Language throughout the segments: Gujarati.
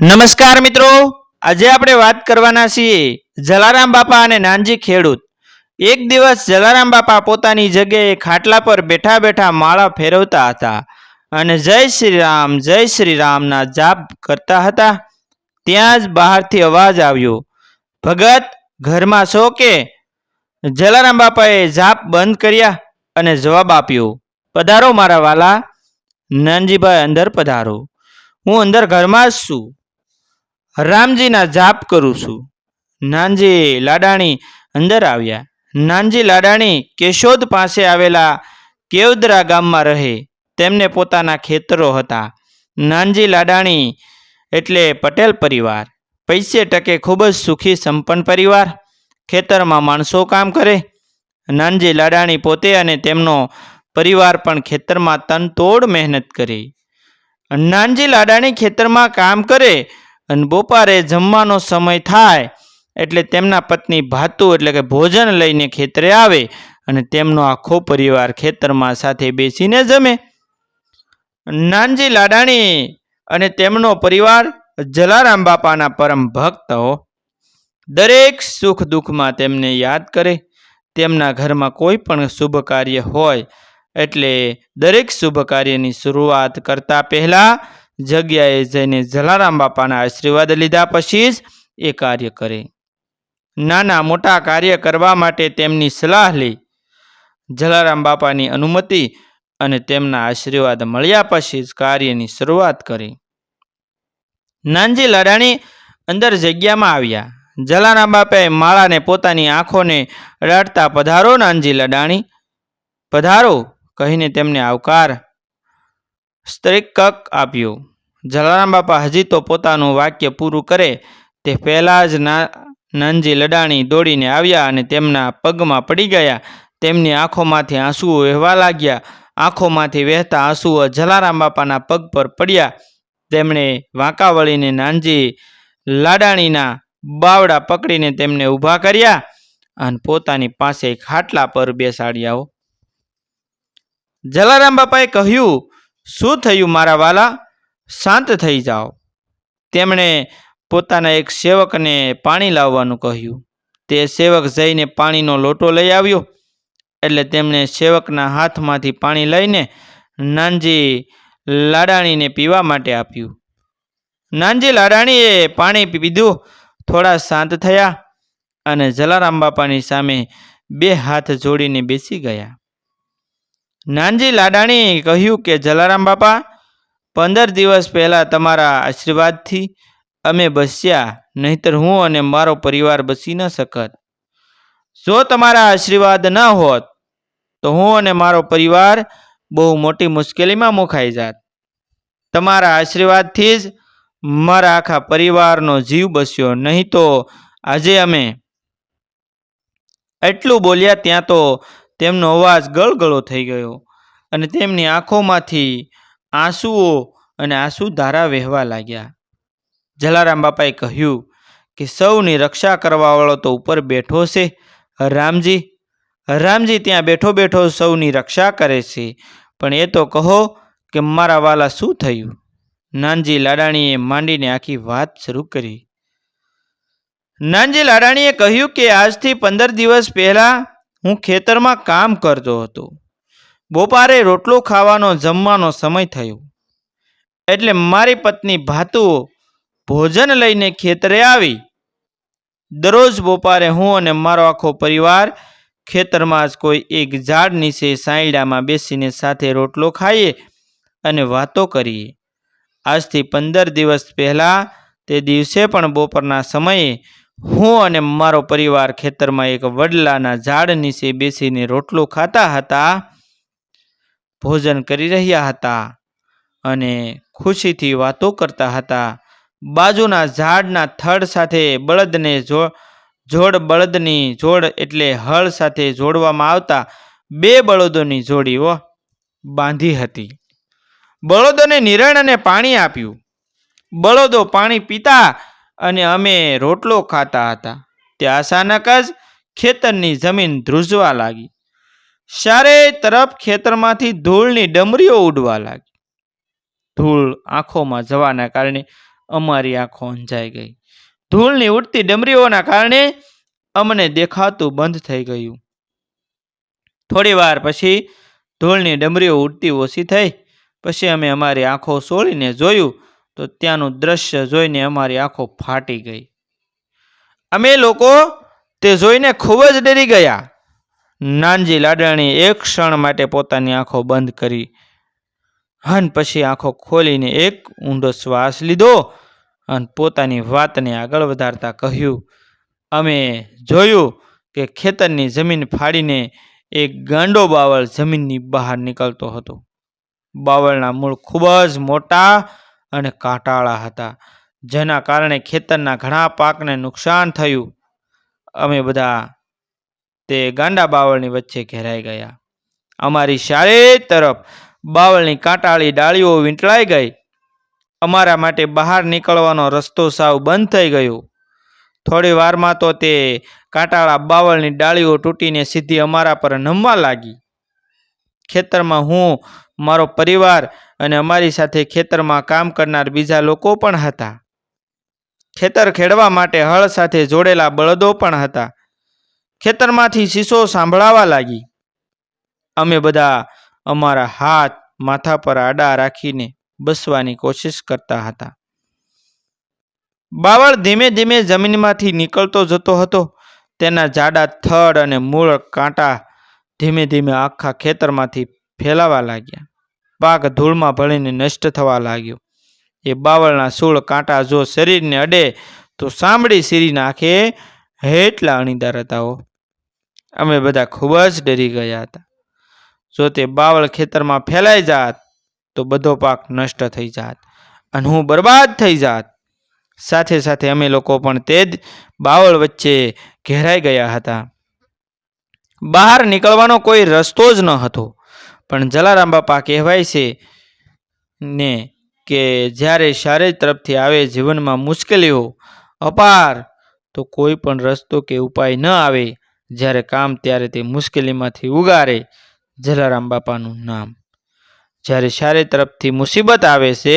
નમસ્કાર મિત્રો. આજે આપણે વાત કરવાના છીએ જલારામ બાપા અને નાનજી ખેડૂત. એક દિવસ જલારામ બાપા પોતાની જગ્યાએ ખાટલા પર બેઠા બેઠા માળા ફેરવતા હતા અને જય શ્રી રામ, જય શ્રી રામના જાપ કરતા હતા. ત્યાં જ બહારથી અવાજ આવ્યો, ભગત, ઘરમાં છો કે? જલારામ બાપાએ જાપ બંધ કર્યા અને જવાબ આપ્યો, પધારો મારા વાલા. નાનજીભાઈ અંદર પધારો, હું અંદર ઘરમાં જ છું. રામજીના જાપ કરું છું. નાનજી લાડાણી અંદર આવ્યા. નાનજી લાડાણી કેશોદ પાસે આવેલા કેવદરા ગામમાં રહે. તેમને પોતાના ખેતરો હતા. નાનજી લાડાણી એટલે પટેલ પરિવાર. પૈસે ટકે ખૂબ જ સુખી સંપન્ન પરિવાર. ખેતરમાં માણસો કામ કરે. નાનજી લાડાણી પોતે અને તેમનો પરિવાર પણ ખેતરમાં તનતોડ મહેનત કરે. નાનજી લાડાણી ખેતરમાં કામ કરે અને બપોરે જમવાનો સમય થાય એટલે તેમના પત્ની ભાતુ એટલે કે ભોજન લઈને ખેતરે આવે અને તેમનો આખો પરિવાર ખેતરમાં સાથે બેસીને જમે. નાનજી લાડાણી અને તેમનો પરિવાર જલારામ બાપાના પરમ ભક્ત હો. દરેક સુખ દુઃખમાં તેમને યાદ કરે. તેમના ઘરમાં કોઈ પણ શુભ કાર્ય હોય એટલે દરેક શુભ કાર્યની શરૂઆત કરતા પહેલા જગ્યાએ જઈને જલારામ બાપાના આશીર્વાદ લીધા પછી જ એ કાર્ય કરે. નાના મોટા કાર્ય કરવા માટે તેમની સલાહ લે. જલારામ બાપાની અનુમતિ અને તેમના આશીર્વાદ મળ્યા પછી જ કાર્યની શરૂઆત કરી. નાનજી લડાણી અંદર જગ્યામાં આવ્યા. જલારામ બાપાએ માળાને પોતાની આંખોને અડાડતા પધારો નાનજી લડાણી. પધારો કહીને તેમને આવકાર સ્ત્રીકક આપ્યું. જલારામ બાપા હજી તો પોતાનું વાક્ય પૂરું કરે તે પહેલાં જ નાનજી લડાણી દોડીને આવ્યા અને તેમના પગમાં પડી ગયા. તેમની આંખોમાંથી આંસુઓ વહેવા લાગ્યા. આંખોમાંથી વહેતા આંસુઓ જલારામ બાપાના પગ પર પડ્યા. તેમણે વાંકા વળીને નાનજી લાડાણીના બાવડા પકડીને તેમને ઊભા કર્યા અને પોતાની પાસે ખાટલા પર બેસાડ્યા હો. જલારામ બાપાએ કહ્યું શું થયું મારા વાલા? શાંત થઈ જાઓ. તેમણે પોતાના એક સેવકને પાણી લાવવાનું કહ્યું. તે સેવક જઈને પાણીનો લોટો લઈ આવ્યો, એટલે તેમણે સેવકના હાથમાંથી પાણી લઈને નાનજી લાડાણીને પીવા માટે આપ્યું. નાનજી લાડાણીએ પાણી પીધું, થોડા શાંત થયા અને જલારામ બાપાની સામે બે હાથ જોડીને બેસી ગયા. નાનજી લાડાણીએ કહ્યું કે, જલારામ બાપા, પંદર દિવસ પહેલાં તમારા આશીર્વાદથી અમે બસ્યા, નહીતર હું અને મારો પરિવાર બસી ન શકત. જો તમારા આશીર્વાદ ન હોત, તો હું અને મારો પરિવાર બહુ મોટી મુશ્કેલીમાં મુકાઈ જાત. તમારા આશીર્વાદથી જ મારા આખા પરિવારનો જીવ બસ્યો, નહીં તો આજે અમે એટલું બોલ્યા, ત્યાં તો તેમનો અવાજ ગળગળો થઈ ગયો અને તેમની આંખોમાંથી આંસુઓ અને આંસુ ધારા વહેવા લાગ્યા. જલારામ બાપાએ કહ્યું કે સૌની રક્ષા કરવાવાળો તો ઉપર બેઠો છે. રામજી રામજી ત્યાં બેઠો બેઠો સૌની રક્ષા કરે છે. પણ એ તો કહો કે મારા વાલા શું થયું? નાનજી લાડાણીએ માંડીને આખી વાત શરૂ કરી. નાનજી લાડાણીએ કહ્યું કે આજથી પંદર દિવસ પહેલા હું ખેતરમાં કામ કરતો હતો. બપોરે રોટલો ખાવાનો જમવાનો સમય થયો. એટલે મારી પત્ની ભાતુઓ ભોજન લઈને ખેતરે આવી. દરરોજ બપોરે હું અને મારો આખો પરિવાર ખેતરમાં જ કોઈ એક ઝાડ નીચે સાંયડામાં બેસીને સાથે રોટલો ખાઈએ અને વાતો કરીએ. આજથી પંદર દિવસ પહેલાં તે દિવસે પણ બપોરના સમયે હું અને મારો પરિવાર ખેતરમાં એક વડલાના ઝાડ નીચે બેસીને રોટલો ખાતા હતા, ભોજન કરી રહ્યા હતા અને ખુશીથી વાતો કરતા હતા. બાજુના ઝાડના થડ સાથે બળદને જો, જોડ બળદની જોડ એટલે હળ સાથે જોડવામાં આવતા બે બળદોની જોડીઓ બાંધી હતી. બળદોને નિરણ અને પાણી આપ્યું. બળદો પાણી પીતા અને અમે રોટલો ખાતા હતા. ત્યાં અચાનક જ ખેતરની જમીન ધ્રુજવા લાગી. ચારે તરફ ખેતરમાંથી ધૂળની ડમરીઓ ઉડવા લાગી. ધૂળ આંખોમાં જવાના કારણે અમારી આંખો અંજાઈ ગઈ. ધૂળની ઉડતી ડમરીઓના કારણે અમને દેખાતું બંધ થઈ ગયું. થોડી વાર પછી ધૂળની ડમરીઓ ઉડતી ઓછી થઈ. પછી અમે અમારી આંખો સોળીને જોયું. તો ત્યાંનું દ્રશ્ય જોઈને અમારી આંખો ફાટી ગઈ. અમે લોકો તે જોઈને ખૂબ જ ડરી ગયા. નાનજી લાડણી એક ક્ષણ માટે પોતાની આંખો બંધ કરી અને પછી આંખો ખોલીને એક ઊંડો શ્વાસ લીધો અને પોતાની વાતને આગળ વધારતા કહ્યું, અમે જોયું કે ખેતરની જમીન ફાડીને એક ગાંડો બાવળ જમીનની બહાર નીકળતો હતો. બાવળના મૂળ ખૂબ જ મોટા અને કાંટાળા હતા. જેના કારણે ખેતરના ઘણા પાકને નુકસાન થયું. અમે બધા તે ગાંડા બાવળની વચ્ચે ઘેરાઈ ગયા. અમારી ચારે તરફ બાવળની કાંટાળી ડાળીઓ વીંટળાઈ ગઈ. અમારા માટે બહાર નીકળવાનો રસ્તો સાવ બંધ થઈ ગયો. થોડી વારમાં તો તે કાંટાળા બાવળની ડાળીઓ તૂટીને સીધી અમારા પર નમવા લાગી. ખેતરમાં હું, મારો પરિવાર અને અમારી સાથે ખેતરમાં કામ કરનાર બીજા લોકો પણ હતા. ખેતર ખેડવા માટે હળ સાથે જોડેલા બળદો પણ હતા. ખેતરમાંથી શીશો સાંભળાવા લાગી. અમે બધા અમારા હાથ, માથા પર આડા રાખીને બસવાની કોશિશ કરતા હતા. બાવળ ધીમે ધીમે જમીનમાંથી નીકળતો જતો હતો. તેના જાડા થડ અને મૂળ કાંટા ધીમે ધીમે આખા ખેતરમાંથી ફેલાવા લાગ્યા. પાક ધૂળમાં ભળીને નષ્ટ થવા લાગ્યો. એ બાવળના સૂળ કાંટા જો શરીરને અડે, તો સાંભળી સીરી નાખે એટલા અણીદાર હતા અમે બધા ખૂબ જ ડરી ગયા હતા. જો તે બાવળ ખેતરમાં ફેલાઈ જાત, તો બધો પાક નષ્ટ થઈ જાત અને હું બરબાદ થઈ જાત. સાથે સાથે અમે લોકો પણ તે જ બાવળ વચ્ચે ઘેરાઈ ગયા હતા. બહાર નીકળવાનો કોઈ રસ્તો જ ન હતો. પણ જલારામ બાપા કહેવાય છે ને કે જ્યારે શારીર તરફથી આવે જીવનમાં મુશ્કેલીઓ અપાર, તો કોઈ પણ રસ્તો કે ઉપાય ન આવે. જ્યારે કામ ત્યારે તે મુશ્કેલીમાંથી ઉગારે જલારામ બાપાનું નામ. જ્યારે શારીર તરફથી મુસીબત આવે છે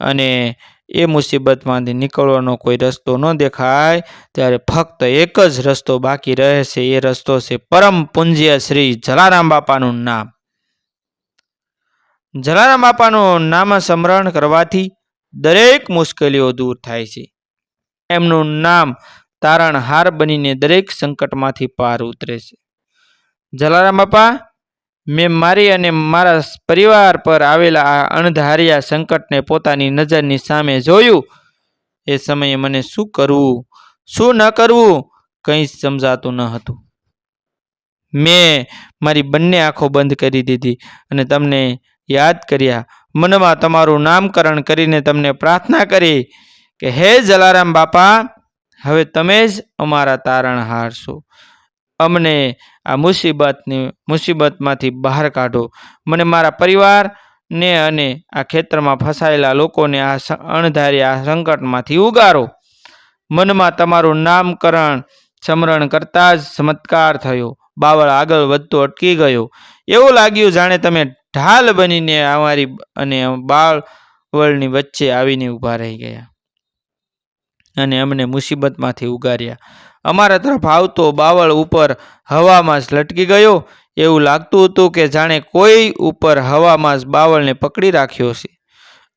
અને એ મુસીબતમાંથી નીકળવાનો કોઈ રસ્તો ન દેખાય. ત્યારે ફક્ત એક જ રસ્તો બાકી રહે છે એ રસ્તો છે પરમ પૂજ્ય શ્રી જલારામ બાપાનું નામ. જલારામ બાપાનું નામ સ્મરણ કરવાથી દરેક મુશ્કેલીઓ દૂર થાય છે. એમનું નામ તારણહાર બનીને દરેક સંકટમાંથી પાર ઉતરે છે. જલારામ બાપા મેં મારી અને મારા પરિવાર પર આવેલા આ અણધાર્યા સંકટને પોતાની નજરની સામે જોયું. એ સમયે મને શું કરવું? શું ન કરવું? કંઈ સમજાતું ન હતું. મેં મારી બંને આંખો બંધ કરી દીધી અને તમને યાદ કર્યા. મનમાં તમારું નામકરણ કરીને તમને પ્રાર્થના કરી કે, હે જલારામ બાપા, હવે તમે જ અમારા તારણહાર છો અમને આ મુસીબતની, મુસીબતમાંથી બહાર કાઢો. મને મારા પરિવારને અને આ ખેતરમાં ફસાયેલા લોકોને આ અણધાર્યા આ સંકટમાંથી ઉગારો. મનમાં તમારું નામકરણ, સ્મરણ કરતા જ ચમત્કાર થયો. બાવળ આગળ વધતો અટકી ગયો. એવું લાગ્યું જાણે તમે ઢાલ બનીને અમારી અને બાળવળની વચ્ચે આવીને ઊભા રહી ગયા. અને અમને મુસીબતમાંથી ઉગાર્યા. અમારા તરફ આવતો બાવળ ઉપર હવામાં લટકી ગયો. એવું લાગતું હતું કે જાણે કોઈ ઉપર હવામાં બાવળને પકડી રાખ્યો છે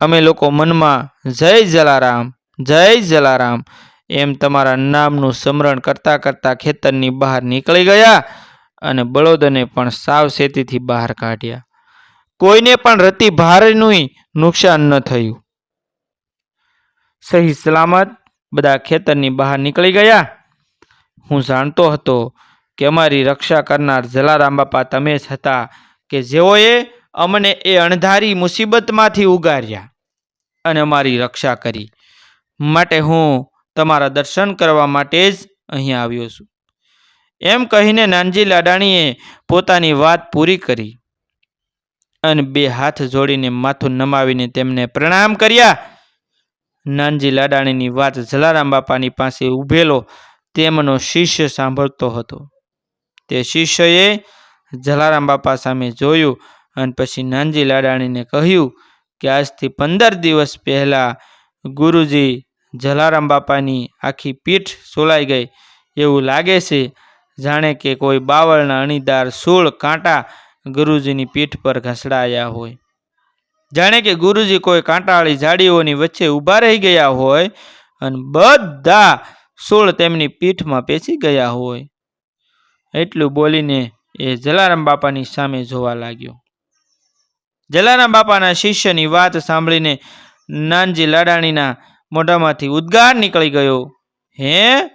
અમે લોકો મનમાં, જય જલારામ જય જલારામ એમ તમારા નામનું સ્મરણ કરતા કરતા ખેતરની બહાર નીકળી ગયા અને બળદને પણ સાવચેતીથી બહાર કાઢ્યા. કોઈને પણ રતી ભારનું નુકસાન ન થયું. સહી સલામત. બધા ખેતરની બહાર નીકળી ગયા. હું જાણતો હતો કે અમારી રક્ષા કરનાર જલારામ બાપા તમે જ હતા કે જેઓએ અમને એ અણધારી મુસીબતમાંથી ઉગાર્યા અને અમારી રક્ષા કરી. માટે હું તમારા દર્શન કરવા માટે જ અહીંયા આવ્યો છું. એમ કહીને નાનજી લાડાણીએ પોતાની વાત પૂરી કરી અને બે હાથ જોડીને માથું નમાવીને તેમને પ્રણામ કર્યા. નાનજી લાડાણીની વાત જલારામ બાપાની પાસે ઊભેલો તેમનો શિષ્ય સાંભળતો હતો. તે શિષ્યએ જલારામ બાપા સામે જોયું અને પછી નાનજી લાડાણીને કહ્યું કે આજથી પંદર દિવસ પહેલાં ગુરુજી જલારામ બાપાની આખી પીઠ સોલાઈ ગઈ. એવું લાગે છે, જાણે કે કોઈ બાવળના અણીદાર સૂળ કાંટા ગુરુજીની પીઠ પર ઘસડાયા હોય. જાણે કે ગુરુજી કોઈ કાંટાવાળી ઝાડીઓની વચ્ચે ઊભા રહી ગયા હોય અને બધા સોળ તેમની પીઠમાં પેસી ગયા હોય. એટલું બોલીને એ જલારામ બાપાની સામે જોવા લાગ્યો. જલારામ બાપાના શિષ્યની વાત સાંભળીને નાનજી લાડાણીના મોઢામાંથી ઉદ્ગાર નીકળી ગયો. હે?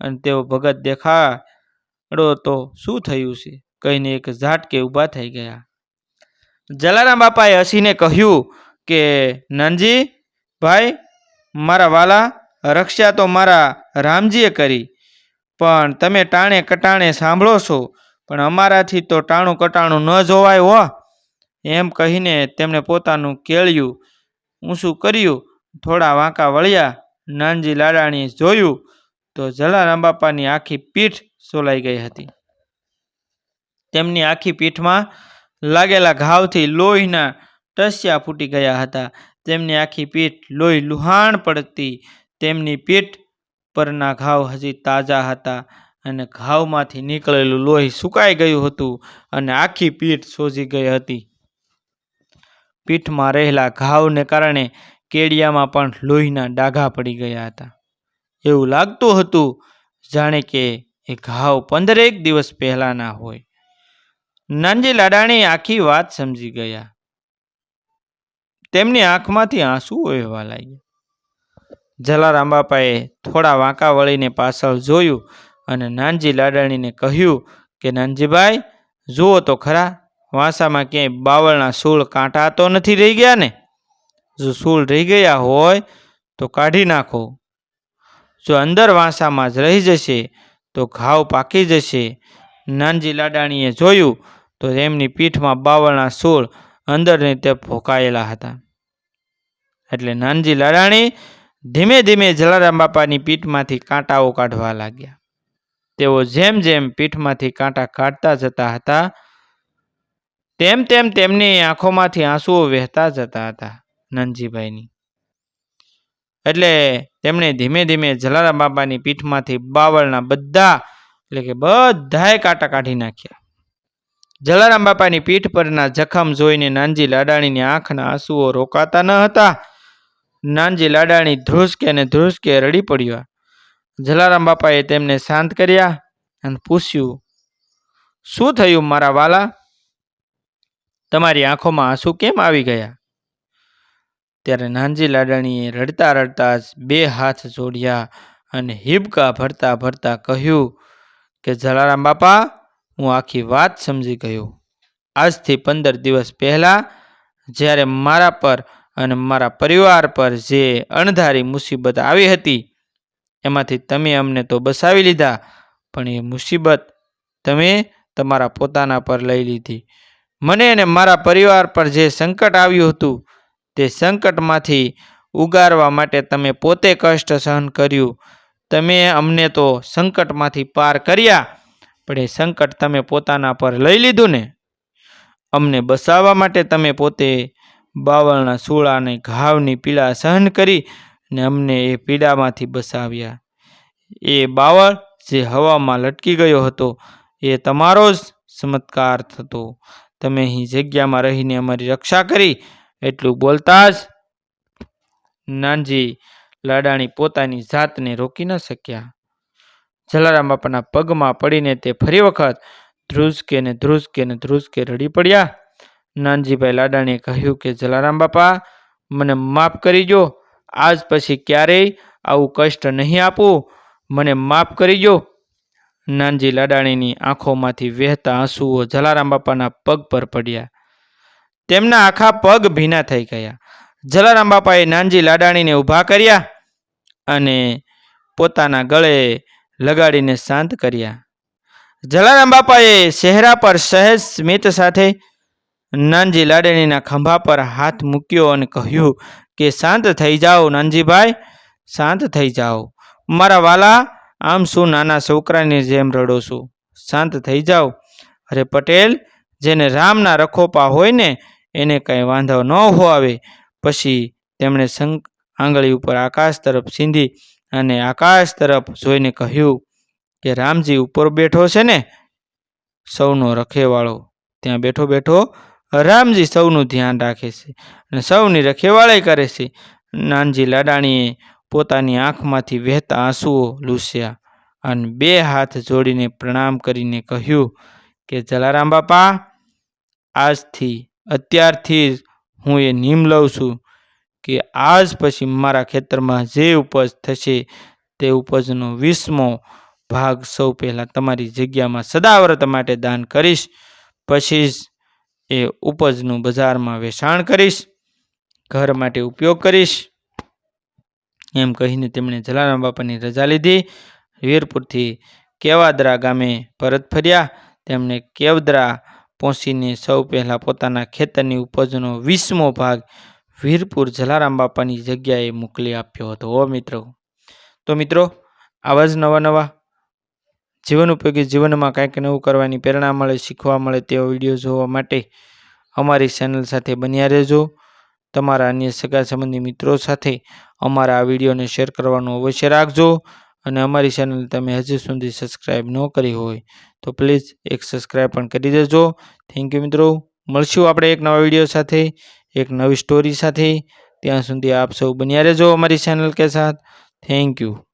અને તેઓ ભગત દેખાડો તો શું થયું છે? કહીને એક ઝાટકે ઊભા થઈ ગયા. જલારામ બાપાએ હસીને કહ્યું કે નાનજી ભાઈ, મારા વાલા, રક્ષા તો મારા રામજીએ કરી, પણ તમે ટાણે કટાણે સાંભળો છો, પણ અમારાથી તો ટાણું કટાણું ન જોવાય હો. એમ કહીને તેમણે પોતાનું કેળ્યું ઊંચું કર્યું, થોડા વાંકા વળ્યા નાનજી લાડાણીએ જોયું, તો જલારામ બાપાની આખી પીઠ સોલાઈ ગઈ હતી. તેમની આખી પીઠમાં લાગેલા ઘાવથી લોહીના ટસ્યા ફૂટી ગયા હતા. તેમની આખી પીઠ લોહી લુહાણ પડતી. તેમની પીઠ પરના ઘાવ હજી તાજા હતા અને ઘાવમાંથી નીકળેલું લોહી સુકાઈ ગયું હતું અને આખી પીઠ સોજી ગઈ હતી. પીઠમાં રહેલા ઘાવને કારણે કેડિયામાં પણ લોહીના ડાઘા પડી ગયા હતા. એવું લાગતું હતું, જાણે કે એ ઘાવ પંદરેક દિવસ પહેલાંના હોય. નાનજી લાડાણી આખી વાત સમજી ગયા. તેમની આંખમાંથી આંસુ વહેવા લાગ્યા. જલારામ બાપાએ થોડા વાંકા વળીને પાછળ જોયું અને નાનજી લાડાણીને કહ્યું કે નાનજીભાઈ જુઓ તો ખરા, વાંસામાં ક્યાંય બાવળના સૂળ કાંટા તો નથી રહી ગયા ને? જો સૂળ રહી ગયા હોય તો કાઢી નાખો. જો અંદર વાંસામાં જ રહી જશે તો ઘાવ પાકી જશે. નાનજી લાડાણીએ જોયું તો એમની પીઠમાં બાવળના સૂળ અંદરની તે ભોકાયેલા હતા. એટલે નાનજી લાડાણી ધીમે ધીમે જલારામ બાપાની પીઠમાંથી કાંટાઓ કાઢવા લાગ્યા. તેઓ જેમ જેમ પીઠમાંથી કાંટા કાઢતા જતા હતા, તેમ તેમ તેમની આંખોમાંથી આંસુઓ વહેતા જતા હતા નાનજીભાઈની એટલે તેમણે ધીમે ધીમે જલારામ બાપાની પીઠમાંથી બાવળના બધા, એટલે કે બધાએ કાંટા કાઢી નાખ્યા. જલારામ બાપાની પીઠ પરના જખમ જોઈને નાનજી લાડાણીની આંખના આંસુઓ રોકાતા ન હતા. નાનજી લાડાણી ધ્રુસકે ને ધ્રુસકે રડી પડ્યા. જલારામ બાપાએ તેમને શાંત કર્યા અને પૂછ્યું, શું થયું મારા વાલા? તમારી આંખોમાં આંસુ કેમ આવી ગયા? ત્યારે નાનજી લાડાણીએ રડતા રડતા બે હાથ જોડ્યા અને હિબકા ભરતા ભરતા કહ્યું કે, જલારામ બાપા હું આખી વાત સમજી ગયો. આજથી પંદર દિવસ પહેલાં જ્યારે મારા પર અને મારા પરિવાર પર જે અણધારી મુસીબત આવી હતી, એમાંથી તમે અમને તો બસાવી લીધા, પણ એ મુસીબત તમે તમારા પોતાના પર લઈ લીધી. મને અને મારા પરિવાર પર જે સંકટ આવ્યું હતું, તે સંકટમાંથી ઉગારવા માટે તમે પોતે કષ્ટ સહન કર્યું. તમે અમને તો સંકટમાંથી પાર કર્યા પણ એ સંકટ તમે પોતાના પર લઈ લીધું ને, અમને બસાવવા માટે તમે પોતે બાવળના સૂળાને ઘાવની પીડા સહન કરી ને અમને એ પીડામાંથી બસાવ્યા. એ બાવળ જે હવામાં લટકી ગયો હતો, એ તમારો જ ચમત્કાર થતો. તમે અહીં જગ્યામાં રહીને અમારી રક્ષા કરી, એટલું બોલતા જ નાનજી લાડાણી પોતાની જાતને રોકી ન શક્યા. જલારામ બાપાના પગમાં પડીને તે ફરી વખત ધ્રુસકે ને ધ્રુસકે ને ધ્રુસકે રડી પડ્યા. નાનજીભાઈ લાડાણીએ કહ્યું કે, જલારામ બાપા, મને માફ કરી જો આજ પછી ક્યારેય આવું કષ્ટ નહીં આપું. મને માફ કરી જો નાનજી લાડાણીની આંખોમાંથી વહેતા આંસુઓ જલારામ બાપાના પગ પર પડ્યા. તેમના આખા પગ ભીના થઈ ગયા. જલારામ બાપાએ નાનજી લાડાણીને ઊભા કર્યા અને પોતાના ગળે લગાડીને શાંત કર્યા. જલારામ બાપાએ ચહેરા પર સહેજ સ્મિત સાથે નાનજી લાડણીના ખંભા પર હાથ મૂક્યો અને કહ્યું કે, શાંત થઈ જાઓ નાનજીભાઈ, શાંત થઈ જાઓ. મારા વાલા, આમ શું નાના છોકરાની જેમ રડો છું? શાંત થઈ જાઓ. અરે પટેલ, જેને રામના રખોપા હોય ને, એને કંઈ વાંધો ન આવે પછી તેમણે સંક આંગળી ઉપર આકાશ તરફ સીંધી અને આકાશ તરફ જોઈને કહ્યું કે, રામજી ઉપર બેઠો છે ને? સૌનો રખેવાળો. ત્યાં બેઠો બેઠો રામજી સૌનું ધ્યાન રાખે છે અને સૌની રખેવાળી કરે છે. નાનજી લાડાણીએ પોતાની આંખમાંથી વહેતા આંસુઓ લૂસ્યા અને બે હાથ જોડીને પ્રણામ કરીને કહ્યું કે, જલારામ બાપા, આજથી, અત્યારથી જ હું એ નીમ લઉં છું. કે આજ પછી મારા ખેતરમાં જે ઉપજ થશે તે ઉપજનો વીસમો ભાગ સૌ પહેલાં તમારી જગ્યામાં સદાવ્રત માટે દાન કરીશ. પછી જ એ ઉપજનું બજારમાં વેચાણ કરીશ. ઘર માટે ઉપયોગ કરીશ. એમ કહીને તેમણે જલારામ બાપાની રજા લીધી. વીરપુરથી કેવાદરા ગામે પરત ફર્યા. તેમણે કેવદરા પહોંચીને સૌ પહેલાં પોતાના ખેતરની ઉપજનો વીસમો ભાગ વીરપુર જલારામ બાપાની જગ્યાએ મોકલી આપ્યો હતો. ઓ મિત્રો, તો મિત્રો, આવા જ નવા નવા જીવન ઉપયોગી જીવનમાં કાંઈક નવું કરવાની પ્રેરણા મળે, શીખવા મળે તેવો વીડિયો જોવા માટે અમારી ચેનલ સાથે બન્યા રહેજો. તમારા અન્ય સગા સંબંધી મિત્રો સાથે અમારા આ વિડીયોને શેર કરવાનું અવશ્ય રાખજો અને અમારી ચેનલ તમે હજી સુધી સબસ્ક્રાઈબ ન કરી હોય તો પ્લીઝ એક સબસ્ક્રાઈબ પણ કરી દેજો. થેન્ક યુ મિત્રો. મળશું આપણે એક નવા વીડિયો સાથે. એક નવી સ્ટોરી સાથે ત્યાં સુધી આપ સૌ બન્યા રહેજો અમારી ચેનલ કે સાથ. Thank you